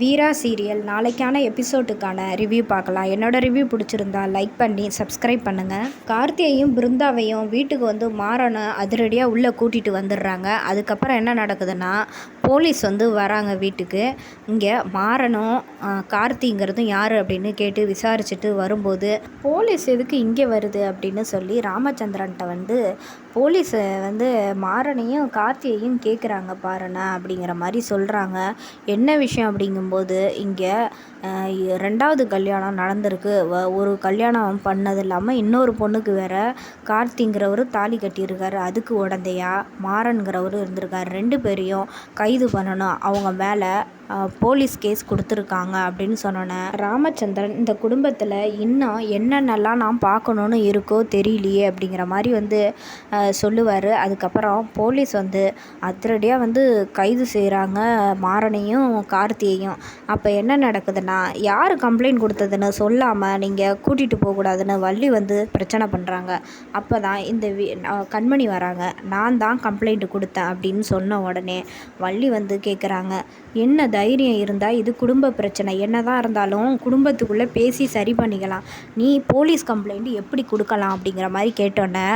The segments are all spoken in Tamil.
வீரா சீரியல். நாளைக்கான எபிசோடுக்கான ரிவ்யூ பார்க்கலாம். என்னோட ரிவ்யூ பிடிச்சிருந்தா லைக் பண்ணி சப்ஸ்கிரைப் பண்ணுங்கள் கார்த்தியையும் பிருந்தாவையும் வீட்டுக்கு வந்து மாறனை அதிரடியாக உள்ளே கூட்டிகிட்டு வந்துடுறாங்க. அதுக்கப்புறம் என்ன நடக்குதுன்னா போலீஸ் வந்து வராங்க வீட்டுக்கு. இங்கே மாறனும் கார்த்திங்கிறதும் யார் அப்படின்னு கேட்டு விசாரிச்சுட்டு வரும்போது போலீஸ் எதுக்கு இங்கே வருது? அப்படின்னு சொல்லி ராமச்சந்திரன்ட்ட வந்து போலீஸை வந்து மாறனையும் கார்த்தியையும் கேட்குறாங்க பாருண்ணா அப்படிங்கிற மாதிரி சொல்கிறாங்க என்ன விஷயம் அப்படிங்கும்போது இங்கே ரெண்டாவது கல்யாணம் நடந்திருக்கு. வ ஒரு கல்யாணம் பண்ணது இல்லாமல் இன்னொரு பொண்ணுக்கு வேற கார்த்திங்கிறவர் தாலி கட்டியிருக்காரு. அதுக்கு உடந்தையா? மாறன்கிறவர் இருந்திருக்காரு. ரெண்டு பேரையும் கைது பண்ணணும். அவங்க மேலே போலீஸ் கேஸ் கொடுத்துருக்காங்க அப்படின்னு சொன்னோன்னே ராமச்சந்திரன் இந்த குடும்பத்தில் இன்னும் என்னென்னலாம் நான் பார்க்கணுன்னு இருக்கோ தெரியலையே அப்படிங்கிற மாதிரி வந்து சொல்லுவார். அதுக்கப்புறம் போலீஸ் வந்து அதிரடியாக வந்து கைது செய்கிறாங்க மாறனையும் கார்த்தியையும். அப்போ என்ன நடக்குதுன்னா யார் கம்ப்ளைண்ட் கொடுத்ததுன்னு சொல்லாமல் நீங்கள் கூட்டிகிட்டு போகக்கூடாதுன்னு வள்ளி வந்து பிரச்சனை பண்ணுறாங்க அப்போ தான் இந்த வி கண்மணி வராங்க. நான் தான் கம்ப்ளைண்ட் கொடுத்தேன் அப்படின்னு சொன்ன உடனே வள்ளி வந்து கேட்குறாங்க என்ன தைரியம் இருந்தால் இது குடும்ப பிரச்சனை. என்ன தான் இருந்தாலும் குடும்பத்துக்குள்ளே பேசி சரி பண்ணிக்கலாம். நீ போலீஸ் கம்ப்ளைண்ட் எப்படி கொடுக்கலாம் அப்படிங்கிற மாதிரி கேட்டோன்னே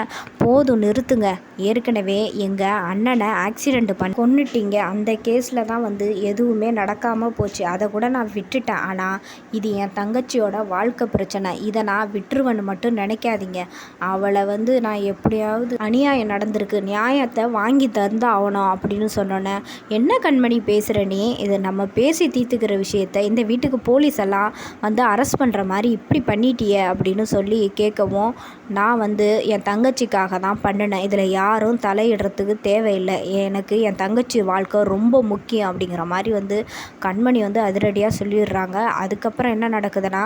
போதும் நிறுத்துங்க. ஏற்கனவே எங்கள் அண்ணனை ஆக்சிடெண்ட் பண்ணி கொண்டுட்டீங்க அந்த கேஸில் தான் வந்து எதுவுமே நடக்காமல் போச்சு. அதை கூட நான் விட்டுட்டேன். ஆனால் இது என் தங்கச்சியோட வாழ்க்கை பிரச்சனை. இதை நான் விட்டுருவேன்னு மட்டும் நினைக்காதீங்க. அவளை வந்து நான் எப்படியாவது அநியாயம் நடந்திருக்கு. நியாயத்தை வாங்கி தந்து ஆகணும் அப்படின்னு சொன்னோன்னே என்ன கண்மணி பேசுகிற நீ? இதை நம்ம பேசி தீர்த்துக்கிற விஷயத்த இந்த வீட்டுக்கு போலீஸ் எல்லாம் வந்து அரெஸ்ட் பண்ணுற மாதிரி இப்படி பண்ணிட்டியே அப்படின்னு சொல்லி கேட்கவும் நான் வந்து என் தங்கச்சிக்காக தான் பண்ணினேன். இதில் யாரும் தலையிடுறதுக்கு தேவையில்லை. எனக்கு என் தங்கச்சி வாழ்க்கை ரொம்ப முக்கியம் அப்படிங்கிற மாதிரி வந்து கண்மணி வந்து அதிரடியாக சொல்லிடுறாங்க. அதுக்கப்புறம் என்ன நடக்குதுன்னா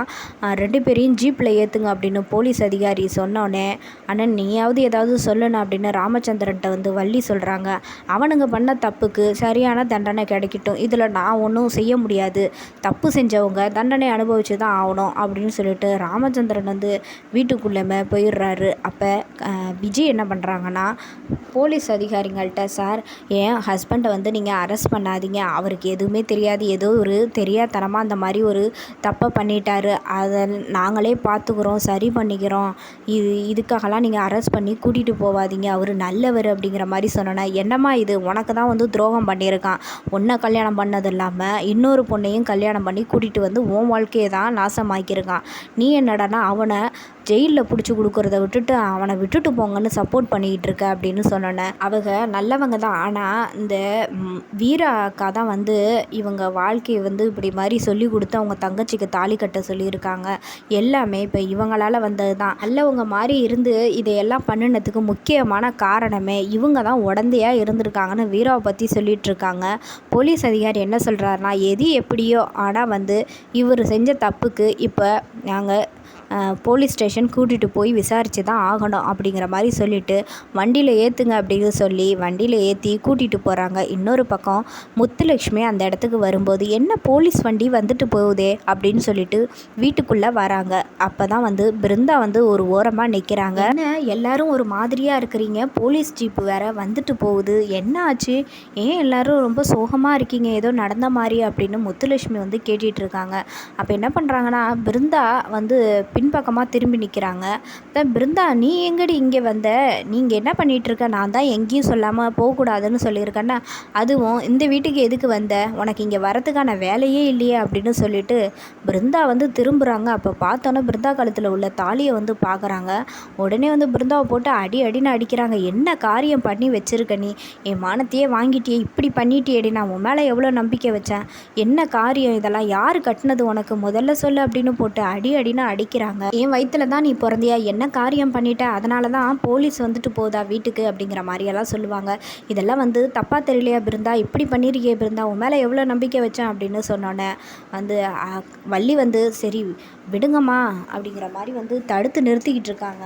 ரெண்டு பேரையும் ஜீப்பில் ஏற்றுங்க அப்படின்னு போலீஸ் அதிகாரி சொன்னோடனே அண்ணன் நீயாவது ஏதாவது சொல்லணும் அப்படின்னு ராமச்சந்திரன்ட்ட வந்து வள்ளி சொல்கிறாங்க அவனுங்க பண்ண தப்புக்கு சரியான தண்டனை கிடைக்கட்டும். இதில் நான் ஒன்றும் செய்ய முடியாது. தப்பு செஞ்சவங்க தண்டனை அனுபவிச்சு தான் ஆகணும் அப்படின்னு சொல்லிட்டு ராமச்சந்திரன் வந்து வீட்டுக்குள்ளேமே போயிடுறாரு. அப்போ விஜய் என்ன பண்ணுறாங்கன்னா போலீஸ் அதிகாரிங்கள்ட்ட சார் என் ஹஸ்பண்டை வந்து நீங்கள் அரெஸ்ட் பண்ணாதீங்க. அவருக்கு எதுவுமே தெரியாது. ஏதோ ஒரு தெரியாதனமாக அந்த மாதிரி ஒரு தப்பை பண்ணிட்டாரு. அதை நாங்களே பார்த்துக்குறோம் சரி பண்ணிக்கிறோம். இது இதுக்காகலாம் நீங்கள் அரெஸ்ட் பண்ணி கூட்டிகிட்டு போகாதீங்க அவர் நல்லவர் அப்படிங்கிற மாதிரி சொன்னோன்னா என்னம்மா இது? உனக்கு தான் வந்து துரோகம் பண்ணியிருக்கான். ஒன்றை கல்யாணம் பண்ணதில்லை இல்லாமல் இன்னொரு பொண்ணையும் கல்யாணம் பண்ணி கூட்டிகிட்டு வந்து உன் வாழ்க்கையை தான் நாசமாக்கியிருக்கான். நீ என்னடானா அவனை ஜெயிலில் பிடிச்சி கொடுக்குறத விட்டுட்டு அவனை விட்டுட்டு போங்கன்னு சப்போர்ட் பண்ணிக்கிட்டு இருக்க அப்படின்னு சொன்னேன் அவங்க நல்லவங்க தான். ஆனால் இந்த வீரா அக்கா தான் வந்து இவங்க வாழ்க்கையை வந்து இப்படி மாதிரி சொல்லி கொடுத்து அவங்க தங்கச்சிக்கு தாலி கட்ட சொல்லியிருக்காங்க. எல்லாமே இப்போ இவங்களால் வந்தது தான். நல்லவங்க மாதிரி இருந்து இதையெல்லாம் பண்ணினதுக்கு முக்கியமான காரணமே இவங்க தான் உடந்தையாக இருந்திருக்காங்கன்னு வீராவை பற்றி சொல்லிகிட்ருக்காங்க போலீஸ் அதிகாரி என்ன சொல்கிறாருன்னா எது எப்படியோ ஆனால் வந்து இவர் செஞ்ச தப்புக்கு இப்போ நாங்கள் போலீஸ் ஸ்டேஷன் கூட்டிகிட்டு போய் விசாரித்து தான் ஆகணும் அப்படிங்கிற மாதிரி சொல்லிவிட்டு வண்டியில் ஏற்றுங்க அப்படின்னு சொல்லி வண்டியில் ஏற்றி கூட்டிகிட்டு போகிறாங்க இன்னொரு பக்கம் முத்துலக்ஷ்மி அந்த இடத்துக்கு வரும்போது என்ன போலீஸ் வண்டி வந்துட்டு போகுதே? அப்படின்னு சொல்லிட்டு வீட்டுக்குள்ளே வராங்க. அப்போ தான் வந்து பிருந்தா வந்து ஒரு ஓரமாக நிற்கிறாங்க என்ன எல்லாரும் ஒரு மாதிரியாக இருக்கிறீங்க? போலீஸ் ஜீப்பு வேற வந்துட்டு போகுது. என்ன ஆச்சு? ஏன் எல்லாரும் ரொம்ப சோகமாக இருக்கீங்க? ஏதோ நடந்த மாதிரி அப்படின்னு முத்துலட்சுமி வந்து கேட்டுட்டு இருக்காங்க. அப்போ என்ன பண்ணுறாங்கன்னா பிருந்தா வந்து பின்பக்கமாக திரும்பி நிற்கிறாங்க தான் பிருந்தா நீ எங்கடி இங்கே வந்த? நீங்கள் என்ன பண்ணிகிட்ருக்க நான் தான் எங்கேயும் சொல்லாமல் போகக்கூடாதுன்னு சொல்லியிருக்கேன்னா அதுவும் இந்த வீட்டுக்கு எதுக்கு வந்த? உனக்கு இங்கே வரதுக்கான வேலையே இல்லையே அப்படின்னு சொல்லிட்டு பிருந்தா வந்து திரும்புகிறாங்க அப்போ பார்த்தோன்னே பிருந்தா காலத்தில் உள்ள தாலியை வந்து பார்க்குறாங்க உடனே வந்து பிருந்தாவை போட்டு அடி அடின்னு அடிக்கிறாங்க. என்ன காரியம் பண்ணி வச்சுருக்க நீ? என் மானத்தையே வாங்கிட்டியே. இப்படி பண்ணிட்டியேடி. நான் உன் மேலே எவ்வளோ நம்பிக்கை வச்சேன். என்ன காரியம் இதெல்லாம்? யார் கட்டினது உனக்கு? முதல்ல சொல்லு அப்படின்னு போட்டு அடி அடின்னு அடிக்கிறாங்க என் வயிற்றுல தான் நீ பிறந்தியா? என்ன காரியம் பண்ணிட்ட? அதனால தான் போலீஸ் வந்துட்டு போதா வீட்டுக்கு? அப்படிங்கிற மாதிரியெல்லாம் சொல்லுவாங்க. இதெல்லாம் வந்து தப்பாக தெரியலையா பிருந்தா? இப்படி பண்ணிருக்கே பிருந்தா? உன் மேலே எவ்வளோ நம்பிக்கை வச்சேன்? அப்படின்னு சொன்னோன்னே வந்து வள்ளி வந்து சரி விடுங்கம்மா. அப்படிங்கிற மாதிரி வந்து தடுத்து நிறுத்திக்கிட்டு இருக்காங்க.